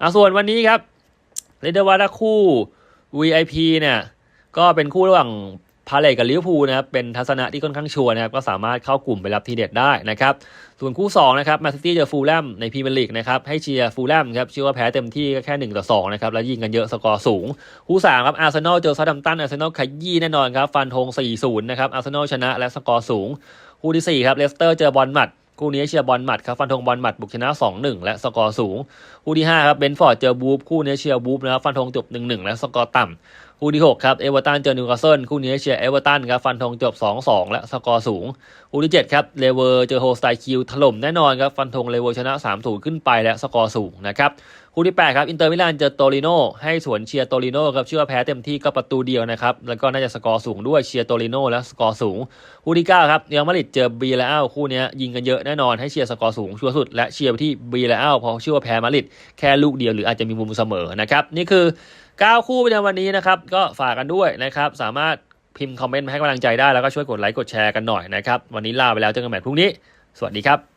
อะส่วนวันนี้ครับเรียกได้ว่าถ้าคู่ VIP เนี่ยก็เป็นคู่ระหว่างพาเลตกับลิเวอร์พูลนะครับเป็นทัศนะที่ค่อนข้างชัวร์นะครับก็สามารถเข้ากลุ่มไปรับทีเด็ดได้นะครับส่วนคู่2นะครับแมนซิตี้เจอฟูลแลมในพรีเมียร์ลีกนะครับให้เชียร์ฟูลแลมครับเชื่อว่าแพ้เต็มที่ก็แค่ 1 ต่อ 2 นะครับ แล้วยิงกันเยอะสกอร์สูง คู่3ครับอาร์เซนอลเจอซาดัมตันอาร์เซนอลขยี้แน่นอนครับ ฟันธง4-0 นะครับอาร์เซนอลชนะและสกอร์สูง คู่ที่4ครับเลสเตอร์เจอบอลมัด คู่นี้เชียร์บอลหมัดครับฟันธงบอลหมัดบุกชนะ 2-1 และสกอร์สูง คู่ที่5ครับเบนฟอร์ดเจอบูฟคู่นี้เชียร์บูฟนะครับฟันธงจบ 1-1 และสกอร์ต่ำคู่ที่ 6 ครับเอเวอร์ตันเจอนิวคาสเซิลคู่นี้เชียร์เอเวอร์ตันครับฟันธงจบ 2-2 และสกอร์สูง คู่ที่ 7 ครับเลเวอร์เจอโฮสไตคิวถล่มแน่นอนครับฟันธงเลเวอร์ชนะ 3-0 ขึ้นไปและสกอร์สูงนะครับคู่ที่ 8 ครับอินเตอร์มิลานเจอโตริโนให้สวนเชียร์โตริโนครับเชื่อแพ้เต็มที่ก็ประตูเดียวนะครับแล้วก็น่าจะสกอร์สูงด้วยเชียร์โตริโนและสกอร์สูงคู่ที่ 9 ครับเรียลมาดริดเจอบีแล้วคู่นี้ยิงกันเยอะแน่นอนให้เชียร์สกอร์สูงชัวร์สุดและเชียร์ไปที่บีแล้วเพราะเชื่อว่าแพ้มาดริดแค่ลูกเดียวหรืออาจจะมีมุมเสมอนะครับนี่คือ 9 คู่ในวันนี้นะครับ ก็ฝากกันด้วยนะครับ สามารถพิมพ์คอมเมนต์มาให้กำลังใจได้แล้วก็ช่วยกดไลค์กดแชร์กันหน่อยนะครับ วันนี้ลาไปแล้วเจอกันใหม่พรุ่งนี้ สวัสดีครับ